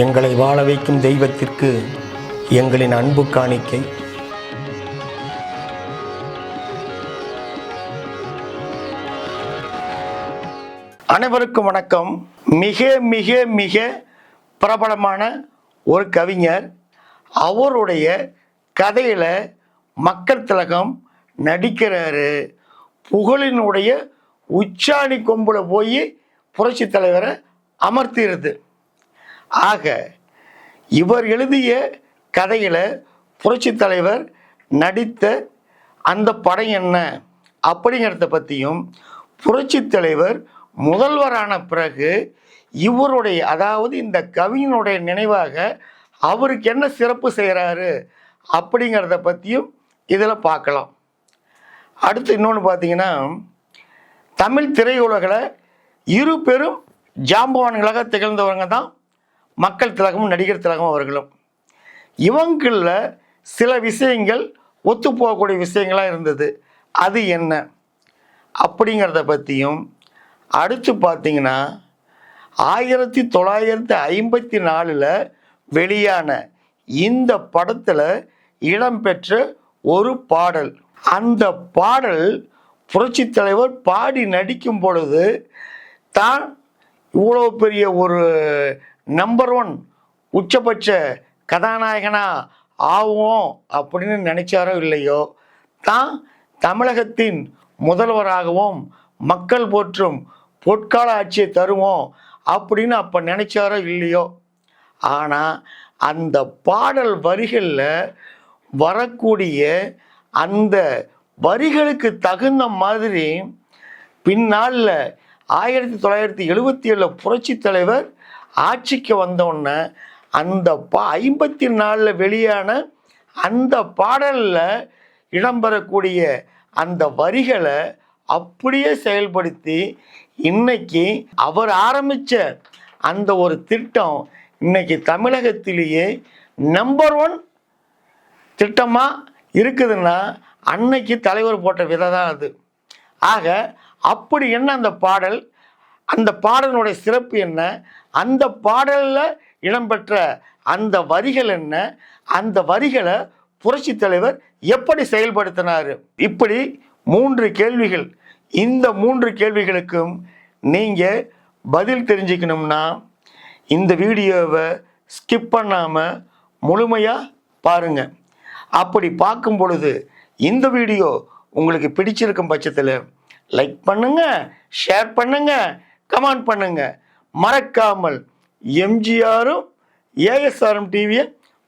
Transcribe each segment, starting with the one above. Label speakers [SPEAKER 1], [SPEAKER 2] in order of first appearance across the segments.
[SPEAKER 1] எங்களை வாழ வைக்கும் தெய்வத்திற்கு எங்களின் அன்பு காணிக்கை. அனைவருக்கும் வணக்கம். மிக மிக மிக பிரபலமான ஒரு கவிஞர். அவருடைய கதையில் மக்கள் திலகம் நடிக்கிறாரு. புகழினுடைய உச்சாணி கொம்பில் போய் புரட்சி தலைவரை அமர்த்திடுது ஆக இவர் எழுதிய கதையில் புரட்சி தலைவர் நடித்த அந்த படம் என்ன அப்படிங்கிறத பற்றியும் புரட்சி தலைவர் முதல்வரான பிறகு இவருடைய அதாவது இந்த கவிஞனுடைய நினைவாக அவருக்கு என்ன சிறப்பு செய்கிறாரு அப்படிங்கிறத பற்றியும் இதில் பார்க்கலாம். அடுத்து இன்னொன்று பார்த்தீங்கன்னா தமிழ் திரையுலகில் இரு பெரும் ஜாம்பவான்களாக திகழ்ந்தவங்க தான் மக்கள் திலகமும் நடிகர் திலகம் அவர்களும். இவங்களில் சில விஷயங்கள் ஒத்து போகக்கூடிய விஷயங்களாக இருந்தது. அது என்ன? அப்படிங்கிறத பற்றியும் அடுத்து பார்த்தீங்கன்னா ஆயிரத்தி தொள்ளாயிரத்தி ஐம்பத்தி நாலில் வெளியான இந்த படத்தில் இடம்பெற்ற ஒரு பாடல். அந்த பாடல் புரட்சி தலைவர் பாடி நடிக்கும் பொழுது தான் இவ்வளோ பெரிய ஒரு நம்பர் ஒன் உச்சபட்ச கதாநாயகனா ஆவோம் அப்படின்னு நினைச்சாரோ இல்லையோ தான் தமிழகத்தின் முதல்வராகவும் மக்கள் போற்றும் பொற்கால ஆட்சியை தருவோம் அப்படின்னு அப்போ நினைச்சாரோ இல்லையோ. ஆனால் அந்த பாடல் வரிகளில் வரக்கூடிய அந்த வரிகளுக்கு தகுந்த மாதிரி பின்னாளில் ஆயிரத்தி தொள்ளாயிரத்தி எழுபத்தி ஏழில் புரட்சி தலைவர் ஆட்சிக்கு வந்தோடனே அந்த பா ஐம்பத்தி நாலில் வெளியான அந்த பாடலில் இடம்பெறக்கூடிய அந்த வரிகளை அப்படியே செயல்படுத்தி இன்னைக்கு அவர் ஆரம்பித்த அந்த ஒரு திட்டம் இன்னைக்கு தமிழகத்திலேயே நம்பர் ஒன் திட்டமாக இருக்குதுன்னா அன்னைக்கு தலைவர் போட்ட விதை தான் அது. ஆக அப்படி என்ன அந்த பாடல்? அந்த பாடலினுடைய சிறப்பு என்ன? அந்த பாடலில் இடம்பெற்ற அந்த வரிகள் என்ன? அந்த வரிகளை புரட்சி தலைவர் எப்படி செயல்படுத்தினார்? இப்படி மூன்று கேள்விகள். இந்த மூன்று கேள்விகளுக்கும் நீங்கள் பதில் தெரிஞ்சுக்கணும்னா இந்த வீடியோவை ஸ்கிப் பண்ணாமல் முழுமையாக பாருங்கள் அப்படி பார்க்கும் பொழுது இந்த வீடியோ உங்களுக்கு பிடிச்சிருக்கும் பட்சத்தில் லைக் பண்ணுங்கள் ஷேர் பண்ணுங்கள் கமெண்ட் பண்ணுங்க. மறக்காமல் எம்ஜிஆரும் ஏஎஸ்ஆர்எம் டிவியை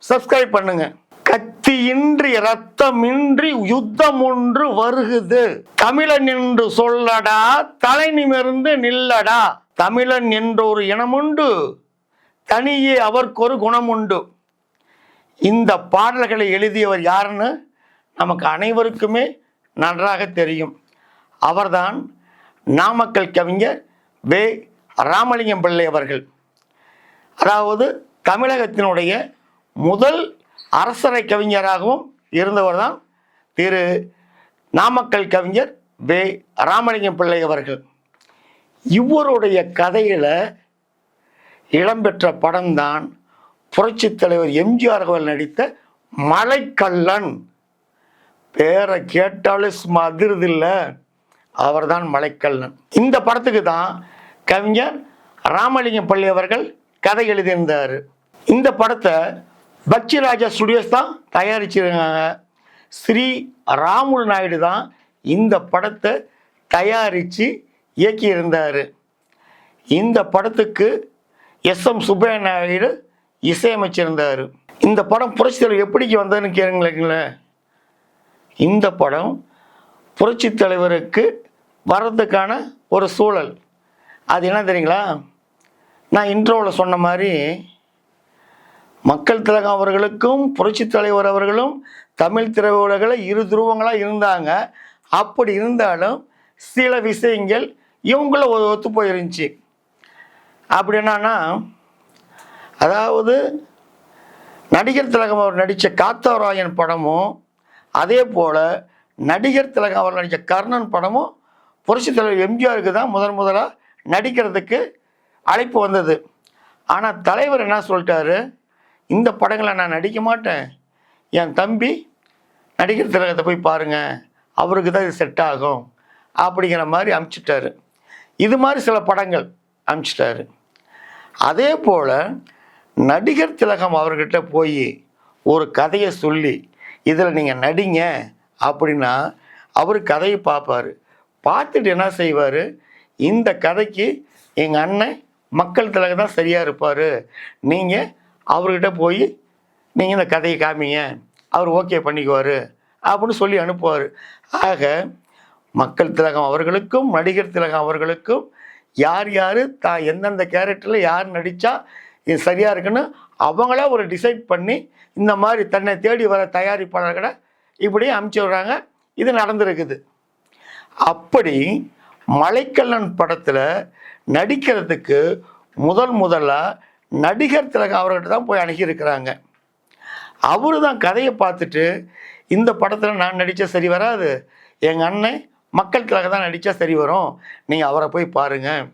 [SPEAKER 1] சப்ஸ்கிரைப் பண்ணுங்க. கத்தியின்றி ரத்தமின்றி யுத்தம் ஒன்று வருகுது. தமிழன் என்று சொல்லடா தலை நிமிர்ந்து நில்லடா. தமிழன் என்ற ஒரு இனமுண்டு தனியே அவர்க்கொரு குணமுண்டு இந்த பாடல்களை எழுதியவர் யாருன்னு நமக்கு அனைவருக்குமே நன்றாக தெரியும். அவர்தான் நாமக்கல் கவிஞர் வே. ராமலிங்கம் பிள்ளை அவர்கள். அதாவது தமிழகத்தினுடைய முதல் அரசரை கவிஞராகவும் இருந்தவர் தான் திரு. நாமக்கல் கவிஞர் வே. ராமலிங்கம் பிள்ளை அவர்கள். இவருடைய கதையில் இடம்பெற்ற படம்தான் புரட்சித் தலைவர் எம்ஜிஆர் அவர்கள் நடித்த மலைக்கல்லன். பேரை கேட்டாலே சும்மா அதிர்தில்லை அவர் தான் மலைக்கல்லன் இந்த படத்துக்கு தான் கவிஞர் ராமலிங்கம் பள்ளி அவர்கள் கதை எழுதியிருந்தார். இந்த படத்தை பக்ஷிராஜா ஸ்டுடியோஸ் தான் தயாரிச்சிருக்காங்க. ஸ்ரீ ராமுல் நாயுடு தான் இந்த படத்தை தயாரித்து இயக்கியிருந்தார். இந்த படத்துக்கு எஸ் எம் சுப்பைய நாயுடு இசையமைச்சிருந்தார். இந்த படம் புரட்சி எப்படிக்கு வந்ததுன்னு கேளுங்களேன். இந்த படம் புரட்சி தலைவருக்கு வர்றதுக்கான ஒரு சூழல். அது என்ன தெரியுங்களா? நான் இன்ட்ரோவில் சொன்ன மாதிரி மக்கள் திலகம் அவர்களுக்கும் புரட்சி தலைவர் அவர்களும் தமிழ் திரையுலகில் இரு துருவங்களாக இருந்தாங்க. அப்படி இருந்தாலும் சில விஷயங்கள் இவங்கள ஒத்து போயிருந்துச்சு. அப்படி என்னன்னா அதாவது நடிகர் திலகம் அவர் நடித்த காத்தவராயன் படமும் அதே போல் நடிகர் திலகம் அவர் நடித்த கர்ணன் படமும் புரட்சி தலைவர் எம்ஜிஆருக்கு தான் முதன் முதலாக நடிக்கிறதுக்கு அழைப்பு வந்தது. ஆனால் தலைவர் என்ன சொல்லிட்டாரு? இந்த படங்களை நான் நடிக்க மாட்டேன். என் தம்பி நடிகர் திலகத்தை போய் பாருங்கள் அவருக்கு தான் இது செட் ஆகும் அப்படிங்கிற மாதிரி அமுச்சிட்டாரு. இது மாதிரி சில படங்கள் அமுச்சிட்டாரு. அதே போல் நடிகர் திலகம் அவர்கிட்ட போய் ஒரு கதையை சொல்லி இதில் நீங்கள் நடிங்க அப்படின்னா அவர் கதையை பார்ப்பார். பார்த்துட்டு என்ன செய்வார்? இந்த கதைக்கு எங்கள் அண்ணன் மக்கள் திலகம் தான் சரியாக இருப்பார். நீங்கள் அவர்கிட்ட போய் நீங்கள் இந்த கதையை காமிங்க. அவர் ஓகே பண்ணிக்குவார் அப்படின்னு சொல்லி அனுப்புவார். ஆக மக்கள் திலகம் அவர்களுக்கும் நடிகர் திலகம் அவர்களுக்கும் யார் யார் தான் எந்தெந்த கேரக்டரில் யார் நடித்தா இது சரியாக இருக்குன்னு அவங்களா ஒரு டிசைட் பண்ணி இந்த மாதிரி தன்னை தேடி வர தயாரிப்பாளர்களை இப்படி அமுச்சு விடுறாங்க. இது நடந்திருக்குது. அப்படி மலைக்கல்லன் படத்தில் நடிக்கிறதுக்கு முதல் முதலாக நடிகர் திலகம் அவர்கிட்ட தான் போய் அணுகியிருக்கிறாங்க. அவரு தான் கதையை பார்த்துட்டு இந்த படத்தில் நான் நடித்தா சரி வராது. எங்கள் அண்ணன் மக்கள் திலகம் தான் நடித்தா சரி வரும். நீங்கள் அவரை போய் பாருங்கள்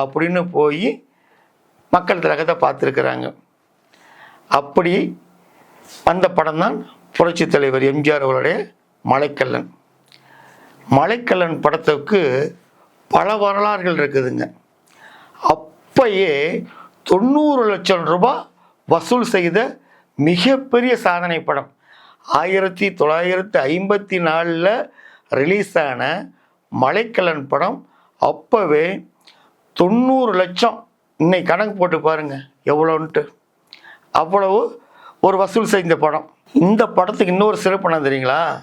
[SPEAKER 1] அப்படின்னு போய் மக்கள் திலகத்தை பார்த்துருக்குறாங்க. அப்படி வந்த படம் தான் புரட்சித் தலைவர் எம்ஜிஆர் அவருடைய மலைக்கல்லன். மலைக்கல்லன் படத்துக்கு பல வரலாறுகள் இருக்குதுங்க. அப்பயே தொண்ணூறு லட்சம் ரூபாய் வசூல் செய்த மிகப்பெரிய சாதனை படம். ஆயிரத்தி தொள்ளாயிரத்தி ஐம்பத்தி நாலில் ரிலீஸ் ஆன மலைக்கல்லன் படம் அப்போவே தொண்ணூறு லட்சம். இன்னைக்கு கணக்கு போட்டு பாருங்க எவ்வளோன்ட்டு. அவ்வளவு ஒரு வசூல் செய்த படம். இந்த படத்துக்கு இன்னொரு சிறப்பு என்ன தெரியுங்களா?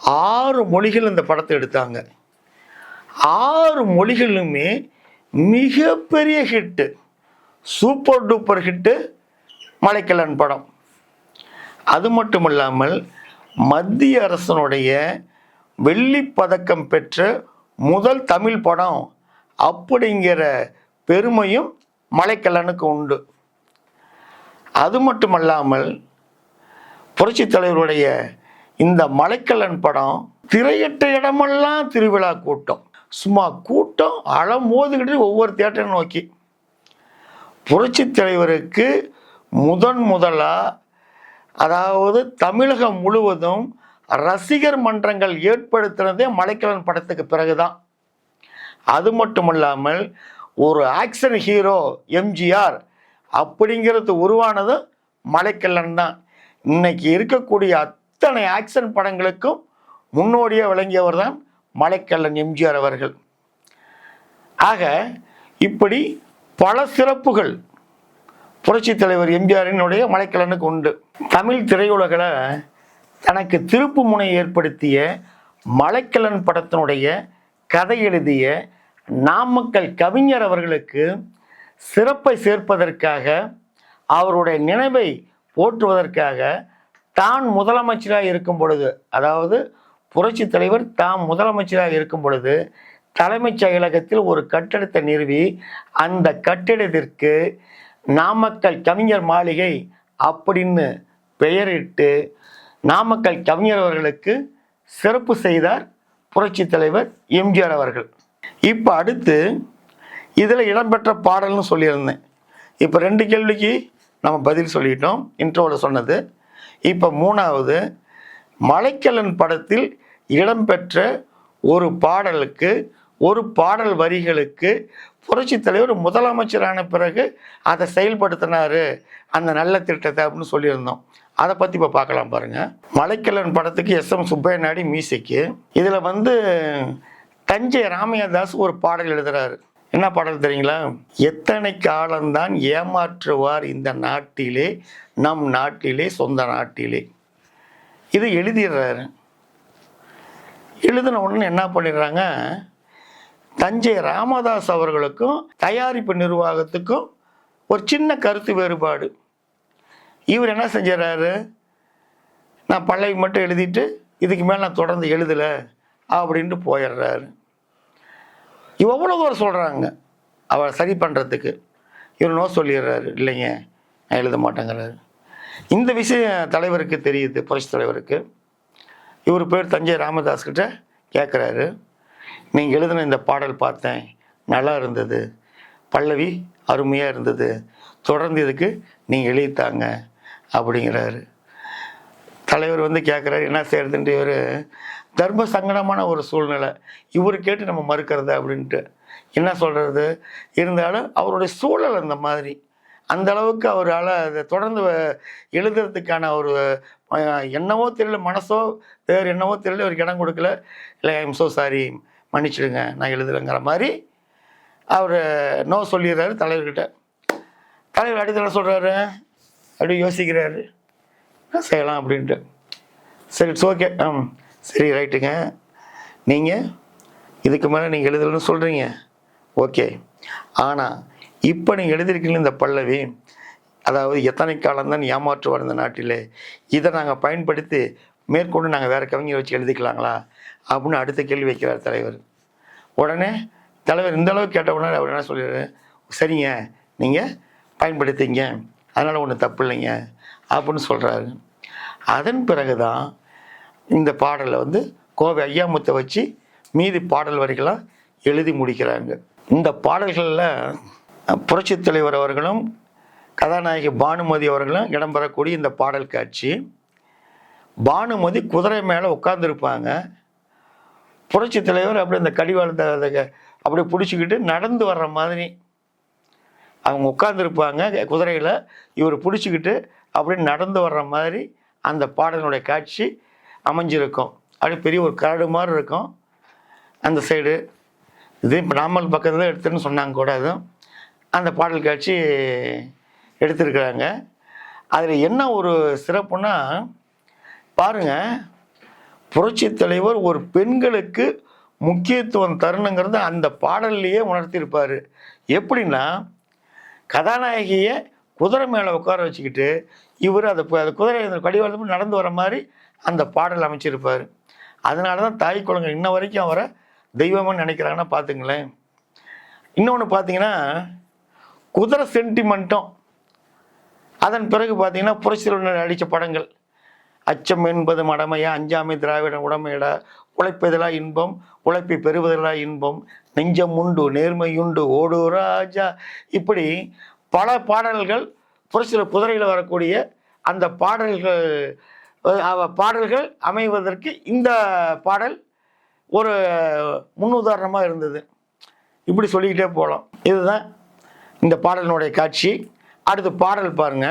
[SPEAKER 1] ஆறு மொழிகள் இந்த படத்தை எடுத்தாங்க. ஆறு மொழிகளுமே மிகப்பெரிய hit super duper hit Malaikkallan படம். அது மட்டும் இல்லாமல் மத்திய அரசனுடைய வெள்ளி பதக்கம் பெற்ற முதல் தமிழ் படம் அப்படிங்கிற பெருமையும் மலைக்கல்லனுக்கு உண்டு. அது மட்டுமல்லாமல் புரட்சித் தலைவருடைய இந்த மலைக்கல்லன் படம் திரையிட்ட இடமெல்லாம் திருவிழா கூட்டம். சும்மா கூட்டம் அளம் மோதுகிட்டு ஒவ்வொரு தேட்டரை நோக்கி. புரட்சி தலைவருக்கு முதன் முதலாக அதாவது தமிழகம் முழுவதும் ரசிகர் மன்றங்கள் ஏற்படுத்தினதே மலைக்கல்லன் படத்துக்கு பிறகுதான். அது மட்டுமல்லாமல் ஒரு ஆக்ஷன் ஹீரோ எம்ஜிஆர் அப்படிங்கிறது உருவானதும் மலைக்கல்லன் தான். இன்னைக்கு இருக்கக்கூடிய அத்தனை ஆக்ஷன் படங்களுக்கும் முன்னோடியாக விளங்கியவர் தான் மலைக்கல்லன் எம்ஜிஆர் அவர்கள். ஆக இப்படி பல சிறப்புகள் புரட்சித் தலைவர் எம்ஜிஆரினுடைய மலைக்கல்லனுக்கு உண்டு. தமிழ் திரையுலகில் தனக்கு திருப்பு முனை ஏற்படுத்திய மலைக்கல்லன் படத்தினுடைய கதை எழுதிய நாமக்கல் கவிஞர் அவர்களுக்கு சிறப்பை சேர்ப்பதற்காக அவருடைய நினைவை போற்றுவதற்காக தான் முதலமைச்சராக இருக்கும் பொழுது அதாவது புரட்சி தலைவர் தாம் முதலமைச்சராக இருக்கும் பொழுது தலைமைச் செயலகத்தில் ஒரு கட்டிடத்தை நிறுவி அந்த கட்டிடத்திற்கு நாமக்கல் கவிஞர் மாளிகை அப்படின்னு பெயரிட்டு நாமக்கல் கவிஞர் அவர்களுக்கு சிறப்பு செய்தார் புரட்சி தலைவர் எம்ஜிஆர் அவர்கள். இப்போ அடுத்து இதில் இடம்பெற்ற பாடல்னு சொல்லியிருந்தேன். இப்போ ரெண்டு கேள்விக்கு நம்ம பதில் சொல்லிட்டோம். இன்ட்ரோவில் சொன்னது. இப்போ மூணாவது மலைக்கல்லன் படத்தில் இடம்பெற்ற ஒரு பாடலுக்கு ஒரு பாடல் வரிகளுக்கு புரட்சி தலைவர் முதலமைச்சரான பிறகு அதை செயல்படுத்தினாரு. அந்த நல்ல திட்டத்தை அப்படின்னு சொல்லியிருந்தோம். அதை பற்றி இப்போ பார்க்கலாம் பாருங்கள் மலைக்கல்லன் படத்துக்கு எஸ் எம் சுப்பைய மியூசிக்கு இதில் வந்து தஞ்சை ராமையா தாஸ் ஒரு பாடல் எழுதுகிறாரு என்ன பாடல் தெரியுங்களா? எத்தனை காலம்தான் ஏமாற்றுவார் இந்த நாட்டிலே நம் நாட்டிலே சொந்த நாட்டிலே. இது எழுதிடுறாரு. எழுதின உடனே என்ன பண்ணிடுறாங்க? தஞ்சை ராமதாஸ் அவர்களுக்கும் தயாரிப்பு நிர்வாகத்துக்கும் ஒரு சின்ன கருத்து வேறுபாடு. இவர் என்ன செஞ்சிடறாரு? நான் பள்ளவி மட்டும் எழுதிட்டு இதுக்கு மேலே நான் தொடர்ந்து எழுதலை அப்படின்ட்டு போயிடுறாரு. எவ்வளோ தூரம் சொல்கிறாங்க அவரை சரி பண்ணுறதுக்கு இவர் நோ சொல்லிடுறாரு. இல்லைங்க நான் எழுத மாட்டேங்கிறாரு. இந்த விஷயம் தலைவருக்கு தெரியுது புரட்சி தலைவருக்கு. இவர் பேர் தஞ்சை ராமதாஸ் கிட்ட கேட்குறாரு நீங்கள் எழுதின இந்த பாடல் பார்த்தேன். நல்லா இருந்தது. பல்லவி அருமையாக இருந்தது. தொடர்ந்து இதுக்கு நீங்கள் எழுதித்தாங்க அப்படிங்கிறாரு. தலைவர் வந்து கேட்குறாரு என்ன செய்யறதுன்ட்டு இவர் தர்ம சங்கடமான ஒரு சூழ்நிலை. இவர் கேட்டு நம்ம மறுக்கிறது அப்படின்ட்டு. என்ன சொல்கிறது இருந்தாலும் அவருடைய சூழல் அந்த மாதிரி. அந்த அளவுக்கு அவரால் அதை தொடர்ந்து எழுதுறதுக்கான ஒரு என்னவோ தெரியல மனசோ வேறு என்னவோ தெரியல அவருக்கு இடம் கொடுக்கல. இல்லை ஐம் ஸோ சாரி மன்னிச்சிடுங்க நான் எழுதுறேங்கிற மாதிரி அவர் நோ சொல்லிடுறாரு தலைவர்கிட்ட. தலைவர் அடுத்து சொல்கிறாரு அப்படி யோசிக்கிறாரு. என்ன செய்யலாம் அப்படின்ட்டு. சரி இட்ஸ் ஓகே ஆ சரி ரைட்டுங்க. நீங்கள் இதுக்கு மேலே நீங்கள் எழுதலன்னு சொல்கிறீங்க ஓகே. ஆனால் இப்போ நீங்கள் எழுதியிருக்கீங்க இந்த பல்லவி அதாவது எத்தனை காலம்தான் ஏமாற்றுவார் இந்த நாட்டிலே இதை நாங்கள் பயன்படுத்தி மேற்கொண்டு நாங்கள் வேறு கவிஞர் வச்சு எழுதிக்கலாங்களா? அப்படின்னு அடுத்த கேள்வி வைக்கிறார் தலைவர். உடனே தலைவர் இந்த அளவுக்கு கேட்ட உடனே அவர் என்ன சொல்லிடுறாரு? சரிங்க நீங்கள் பயன்படுத்திங்க. அதனால் ஒன்றும் தப்பு இல்லைங்க. அப்படின்னு சொல்கிறாரு அதன் பிறகு தான் இந்த பாடலை வந்து கோவை ஐயாமுத்தை வச்சு மீதி பாடல் வரிகளாக எழுதி முடிக்கிறாங்க. இந்த பாடல்களில் புரட்சித் தலைவர் அவர்களும் கதாநாயகி பானுமதி அவர்களும் இடம்பெறக்கூடிய இந்த பாடல் காட்சி. பானுமதி குதிரை மேலே உட்காந்துருப்பாங்க புரட்சி தலைவர் அப்படி இந்த கடிவாளத்தை அப்படி பிடிச்சிக்கிட்டு நடந்து வர்ற மாதிரி அவங்க உட்காந்துருப்பாங்க குதிரையில் இவர் பிடிச்சிக்கிட்டு அப்படி நடந்து வர்ற மாதிரி அந்த பாடலினுடைய காட்சி. அமைஞ்சிருக்கும். அப்படி பெரிய ஒரு கரடு மாதிரி இருக்கும். அந்த சைடு இது இப்போ நாமல் பக்கத்தில் எடுத்துன்னு சொன்னாங்க கூட அதுவும் அந்த பாடல் காட்சி எடுத்திருக்கிறாங்க. அதில் என்ன ஒரு சிறப்புன்னா பாருங்க. புரட்சி தலைவர் ஒரு பெண்களுக்கு முக்கியத்துவம் தரணுங்கிறத அந்த பாடல்லையே உணர்த்தியிருப்பார். எப்படின்னா கதாநாயகியை குதிரை மேலே உட்கார வச்சுக்கிட்டு இவர் அதை பு- அந்த குதிரை அந்த கடிவாளத்து நடந்து வர மாதிரி அந்த பாடல் அமைச்சிருப்பார். அதனால தான் தாய் குழந்தை இன்ன வரைக்கும் அவரை தெய்வமாக நினைக்கிறாங்கன்னா பார்த்துங்களேன் இன்னொன்று பார்த்தீங்கன்னா குதிரை சென்டிமெண்ட்டும் அதன் பிறகு பார்த்தீங்கன்னா புரட்சியுடன் நடித்த படங்கள். அச்சம் என்பது மடமையா அஞ்சாமை திராவிட உடமையடா உழைப்பதிலா இன்பம் உழைப்பை பெறுவதிலா இன்பம் நெஞ்சம் உண்டு நேர்மையுண்டு ஓடு ராஜா. இப்படி பல பாடல்கள் புரட்சியில் குதிரையில் வரக்கூடிய அந்த பாடல்கள் பாடல்கள் அமைவதற்கு இந்த பாடல் ஒரு முன்னுதாரணமாக இருந்தது இப்படி சொல்லிக்கிட்டே போகலாம் இதுதான் இந்த பாடலினுடைய காட்சி அடுத்து பாடல் பாருங்க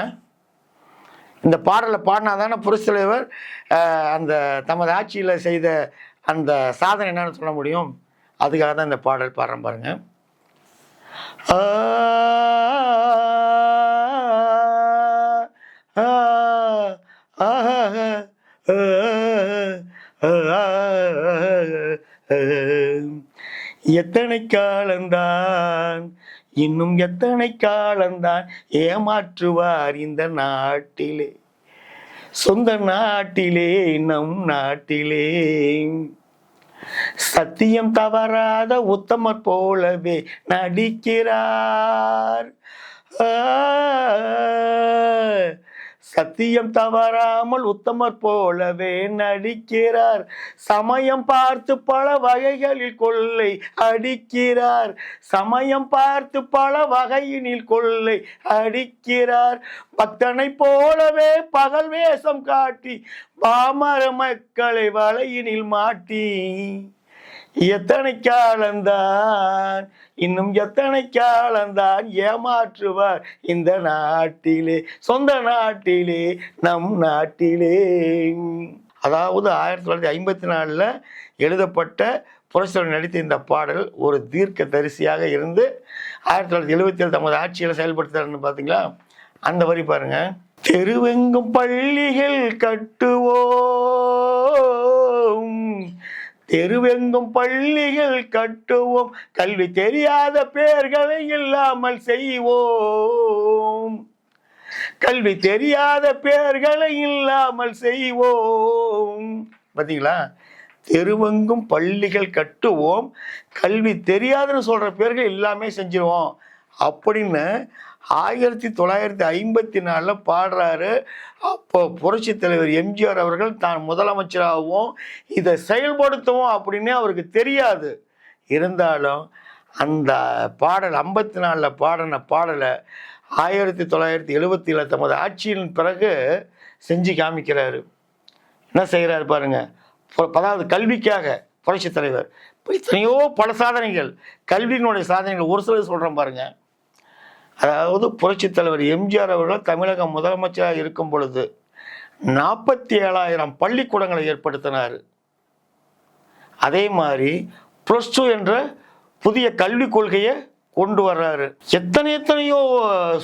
[SPEAKER 1] இந்த பாடலை பாடினா தானே புரட்சித்தலைவர் அந்த தமது ஆட்சியில் செய்த அந்த சாதனை என்னன்னு சொல்ல முடியும் அதுக்காக தான் இந்த பாடல் பாடுறேன் பாருங்க ஆ, ஆ, எத்தனை காலந்தான்? இன்னும் எத்தனை காலந்தான்? ஏமாற்றுவார் இந்த நாட்டிலே. சொந்த நாட்டிலே நம் நாட்டிலே. சத்தியம் தவறாத உத்தமர் போலவே நடிக்கிறார். ஆ, சத்தியம் தவறாமல் உத்தமர் போலவே நடிக்கிறார். சமயம் பார்த்து பல வகைகளில் கொள்ளை அடிக்கிறார். சமயம் பார்த்து பல வகையினில் கொள்ளை அடிக்கிறார். பக்தனை போலவே பகல் வேஷம் காட்டி பாமர மக்களை வலையினில் மாட்டி. எத்தனை காலந்தான் இன்னும் எத்தனை காலந்தான் ஏமாற்றுவார் இந்த நாட்டிலே சொந்த நாட்டிலே நம் நாட்டிலே. அதாவது ஆயிரத்தி தொள்ளாயிரத்தி ஐம்பத்தி நாலில் எழுதப்பட்ட புரட்சியாளர் நடித்த இந்த பாடல் ஒரு தீர்க்க தரிசியாக இருந்து ஆயிரத்தி தொள்ளாயிரத்தி எழுபத்தி ஏழு தமது ஆட்சியில் செயல்படுத்துறாருன்னு பார்த்தீங்களா அந்த வரி பாருங்க. தெருவெங்கும் பள்ளிகள் கட்டுவோ தெருவெங்கும் பள்ளிகள் கட்டுவோம். கல்வி தெரியாத பேர்களை இல்லாமல் செய்வோம். கல்வி தெரியாத பேர்களை இல்லாமல் செய்வோம். பார்த்தீங்களா தெருவெங்கும் பள்ளிகள் கட்டுவோம். கல்வி தெரியாதுன்னு சொல்ற பேர்கள் எல்லாமே செஞ்சிருவோம். அப்படின்னு ஆயிரத்தி தொள்ளாயிரத்தி ஐம்பத்தி நாலில் பாடுறாரு. அப்போ புரட்சி தலைவர் எம்ஜிஆர் அவர்கள் தான் முதலமைச்சராகவும் இதை செயல்படுத்தவும் அப்படின்னு அவருக்கு தெரியாது. இருந்தாலும் அந்த பாடல் ஐம்பத்தி நாலில் பாடின பாடலை ஆயிரத்தி தொள்ளாயிரத்தி எழுபத்தி தமது ஆட்சியின் பிறகு செஞ்சு காமிக்கிறாரு. என்ன செய்கிறாரு பாருங்க. அதாவது கல்விக்காக புரட்சித் தலைவர். இப்போ எத்தனையோ பல சாதனைகள் கல்வியினுடைய சாதனைகள் ஒரு சிலர் சொல்கிறேன் பாருங்கள் அதாவது புரட்சித் தலைவர் எம்ஜிஆர் அவர்கள் தமிழக முதலமைச்சராக இருக்கும் பொழுது நாற்பத்தி ஏழாயிரம் பள்ளிக்கூடங்களை ஏற்படுத்தினார். அதே மாதிரி ப்ளஸ் டூ என்ற புதிய கல்விக் கொள்கையை கொண்டு வர்றாரு. எத்தனை எத்தனையோ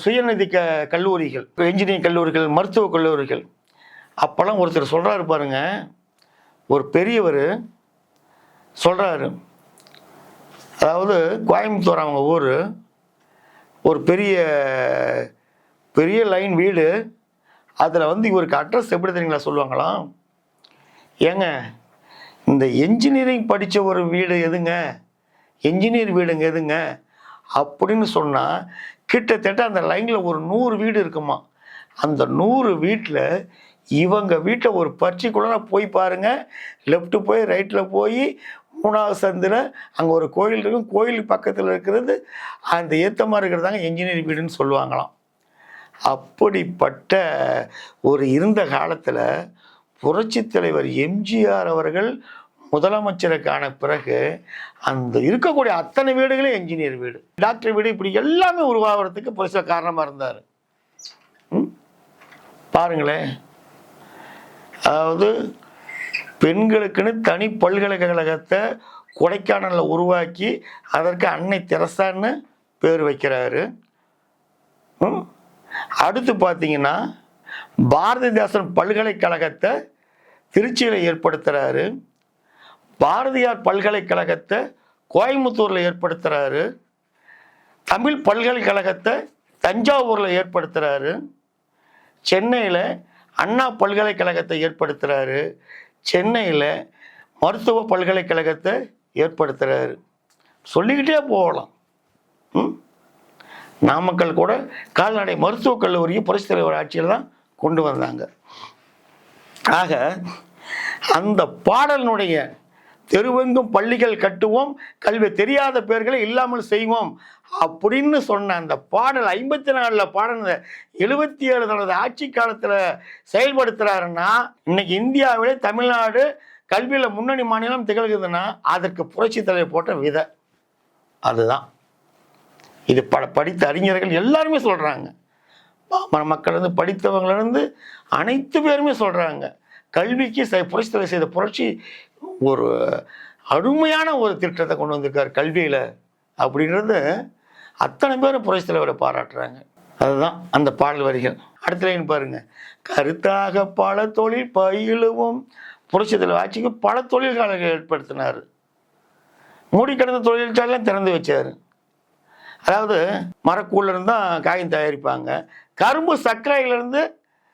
[SPEAKER 1] சுயநிதி க கல்லூரிகள் இன்ஜினியரிங் கல்லூரிகள் மருத்துவக் கல்லூரிகள். அப்போல்லாம் ஒருத்தர் சொல்கிறாரு பாருங்க. ஒரு பெரியவர் சொல்கிறாரு அதாவது கோயம்புத்தூர் அவங்க ஊர் ஒரு பெரிய பெரிய லைன் வீடு. அதில் வந்து இவருக்கு அட்ரஸ் எப்படி தெரியுங்களா சொல்லுவாங்களாம் ஏங்க இந்த என்ஜினியரிங் படித்த ஒரு வீடு எதுங்க? என்ஜினியர் வீடுங்க எதுங்க? அப்படின்னு சொன்னால் கிட்டத்தட்ட அந்த லைனில் ஒரு நூறு வீடு இருக்குமா? அந்த நூறு வீட்டில் இவங்க வீட்டில் ஒரு பர்டிகுலராக போய் பாருங்கள் லெஃப்ட்டு போய் ரைட்டில் போய் மூணாவது சந்தில் அங்கே ஒரு கோயில் இருக்கும். கோயில் பக்கத்தில் இருக்கிறது அந்த ஏத்தமாக இருக்கிறதாங்க இன்ஜினியர் வீடுன்னு சொல்லுவாங்களாம். அப்படிப்பட்ட ஒரு இருந்த காலத்தில் புரட்சித் தலைவர் எம்ஜிஆர் அவர்கள் முதலமைச்சருக்கான பிறகு அந்த இருக்கக்கூடிய அத்தனை வீடுகளும் என்ஜினியர் வீடு. டாக்டர் வீடு இப்படி எல்லாமே உருவாகிறதுக்கு புரட்சி காரணமாக இருந்தார். பாருங்களேன். அதாவது பெண்களுக்குன்னு தனி பல்கலைக்கழகத்தை கொடைக்கானலில் உருவாக்கி அதற்கு அன்னை தெரசான்னு பேர் வைக்கிறாரு. அடுத்து பார்த்தீங்கன்னா பாரதிதாசன் பல்கலைக்கழகத்தை திருச்சியில் ஏற்படுத்துகிறாரு பாரதியார் பல்கலைக்கழகத்தை கோயம்புத்தூரில் ஏற்படுத்துகிறாரு தமிழ் பல்கலைக்கழகத்தை தஞ்சாவூரில் ஏற்படுத்துகிறாரு சென்னையில் அண்ணா பல்கலைக்கழகத்தை ஏற்படுத்துகிறாரு சென்னையில் மருத்துவ பல்கலைக்கழகத்தை ஏற்படுத்துகிறாரு சொல்லிக்கிட்டே போகலாம். ம்? நாமக்கல் கூட கால்நடை மருத்துவக் கல்லூரியை புரட்சித் தலைவர் ஆட்சியில் தான் கொண்டு வந்தாங்க. ஆக அந்த பாடலினுடைய தெருவெங்கும் பள்ளிகள் கட்டுவோம் கல்வி தெரியாத பேர்களை இல்லாமல் செய்வோம் அப்படின்னு சொன்ன அந்த பாடல் ஐம்பத்தி நாலில் பாடின எழுபத்தி ஏழு தனது ஆட்சி காலத்தில் செயல்படுத்துகிறாருன்னா இன்னைக்கு இந்தியாவிலே தமிழ்நாடு கல்வியில் முன்னணி மாநிலம் திகழ்குதுன்னா அதற்கு புரட்சி தலைவர் போட்ட விதை. அதுதான். இது பட படித்த அறிஞர்கள் எல்லாருமே சொல்கிறாங்க பாமர மக்கள்லேருந்து படித்தவங்களிருந்து அனைத்து பேருமே சொல்கிறாங்க கல்விக்கு செ புரட்சி தலைவர் செய்த புரட்சி ஒரு அருமையான ஒரு திட்டத்தை கொண்டு வந்திருக்கார் கல்வியில் அப்படின்றது அத்தனை பேரும் புரட்சி தலைவரை பாராட்டுறாங்க. அதுதான் அந்த பாடல் வரிகள். அடுத்த லைன் பாருங்க. கருத்தாக பல தொழில் பயிலவும் புரட்சி தலைவர் ஆட்சிக்கு பல தொழில்களை ஏற்படுத்தினார். மூடி கிடந்த தொழிற்சாலையெல்லாம் திறந்து வச்சார். அதாவது மரக்கூழ்லேருந்து தான் காகிதம் தயாரிப்பாங்க. கரும்பு சர்க்கரையிலேருந்து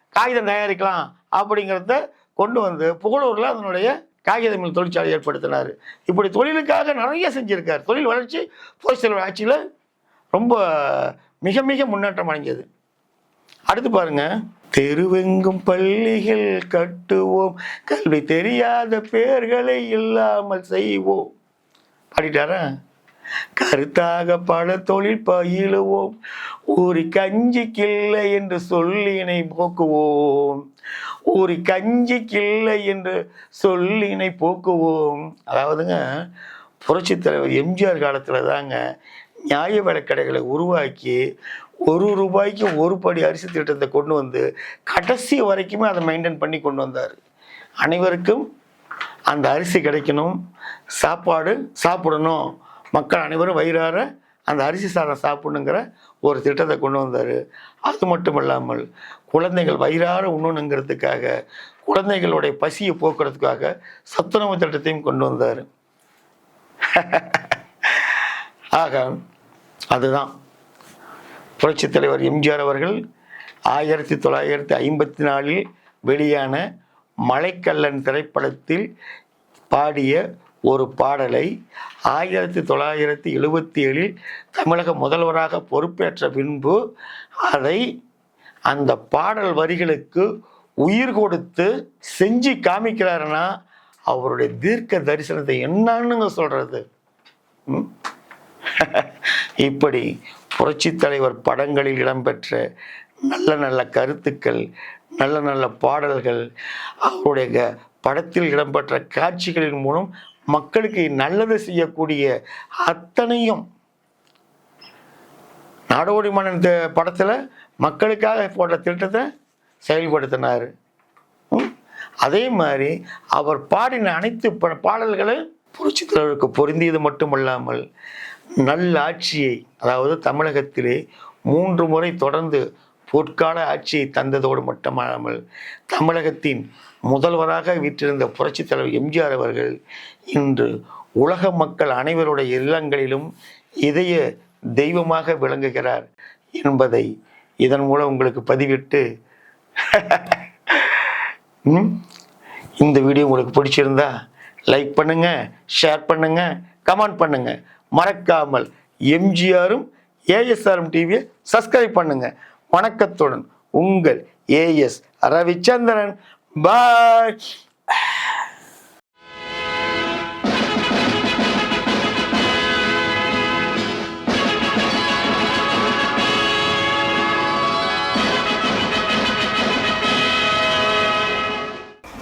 [SPEAKER 1] காகிதம் தயாரிக்கலாம் அப்படிங்கிறத கொண்டு வந்து புகழூரில் அதனுடைய காகித மில் தொழிற்சாலை ஏற்படுத்தினார். இப்படி தொழிலுக்காக நிறைய செஞ்சுருக்கார். தொழில் வளர்ச்சி புரட்சி தலைவர் ஆட்சியில் ரொம்ப மிக மிக முன்னேற்றம் அடைஞ்சது. அடுத்து பாருங்க. தெருவெங்கும் பள்ளிகள் கட்டுவோம். கல்வி தெரியாத பேர்களை இல்லாமல் செய்வோம். பாடிட்டாரா? கருத்தாக பல தொழில் பயிலுவோம். ஒரு கஞ்சி கில்லை என்று சொல்லினை போக்குவோம். ஒரு கஞ்சி கில்லை என்று சொல்லினை போக்குவோம். அதாவதுங்க புரட்சி தலைவர் எம்ஜிஆர் காலத்தில் தாங்க நியாய விலைக்கடைகளை உருவாக்கி ஒரு ரூபாய்க்கு ஒரு படி அரிசி திட்டத்தை கொண்டு வந்து கடைசி வரைக்குமே அதை மெயின்டைன் பண்ணி கொண்டு வந்தார். அனைவருக்கும் அந்த அரிசி கிடைக்கணும் சாப்பாடு சாப்பிடணும். மக்கள் அனைவரும் வயிறார அந்த அரிசி சாதம் சாப்பிடணுங்கிற ஒரு திட்டத்தை கொண்டு வந்தார். அது மட்டும் இல்லாமல் குழந்தைகள் வயிறார உண்ணணுங்கிறதுக்காக குழந்தைகளுடைய பசியை போக்குறதுக்காக சத்துணவு திட்டத்தையும் கொண்டு வந்தார். ஆக அதுதான். புரட்சித் தலைவர் எம்ஜிஆர் அவர்கள் ஆயிரத்தி தொள்ளாயிரத்தி ஐம்பத்தி நாலில் வெளியான மலைக்கல்லன் திரைப்படத்தில் பாடிய ஒரு பாடலை ஆயிரத்தி தொள்ளாயிரத்தி எழுபத்தி ஏழில் தமிழக முதல்வராக பொறுப்பேற்ற பின்பு அதை அந்த பாடல் வரிகளுக்கு உயிர் கொடுத்து செஞ்சு காமிக்கிறாருன்னா அவருடைய தீர்க்க தரிசனத்தை என்னன்னுங்க சொல்கிறது இப்படி புரட்சி தலைவர் படங்களில் இடம்பெற்ற நல்ல நல்ல கருத்துக்கள் நல்ல நல்ல பாடல்கள் அவருடைய க- படத்தில் இடம்பெற்ற காட்சிகளின் மூலம் மக்களுக்கு நல்லது செய்யக்கூடிய அத்தனையும் நாடோடி மன்னன் படத்தில் மக்களுக்காக போட்ட திட்டத்தை செயல்படுத்தினார். அதே மாதிரி அவர் பாடின அனைத்து ப- பாடல்களும் புரட்சி தலைவருக்கு பொருந்தியது மட்டுமல்லாமல் நல்லாட்சியை அதாவது தமிழகத்திலே மூன்று முறை தொடர்ந்து பொற்கால ஆட்சியை தந்ததோடு மட்டுமல்லாமல் தமிழகத்தின் முதல்வராக வீற்றிருந்த புரட்சித் தலைவர் எம்ஜிஆர் அவர்கள் இன்று உலக மக்கள் அனைவருடைய இல்லங்களிலும் இதய தெய்வமாக விளங்குகிறார் என்பதை இதன் மூலம் உங்களுக்கு பதிவிட்டு ம்? இந்த வீடியோ உங்களுக்கு பிடிச்சிருந்தா லைக் பண்ணுங்க ஷேர் பண்ணுங்க கமெண்ட் பண்ணுங்க. மறக்காமல் எம்ஜிஆரும் ஏஎஸ்ஆரும் டிவியை சப்ஸ்கிரைப் பண்ணுங்க. வணக்கத்துடன் உங்கள் ஏஎஸ் ரவிச்சந்திரன். Bye.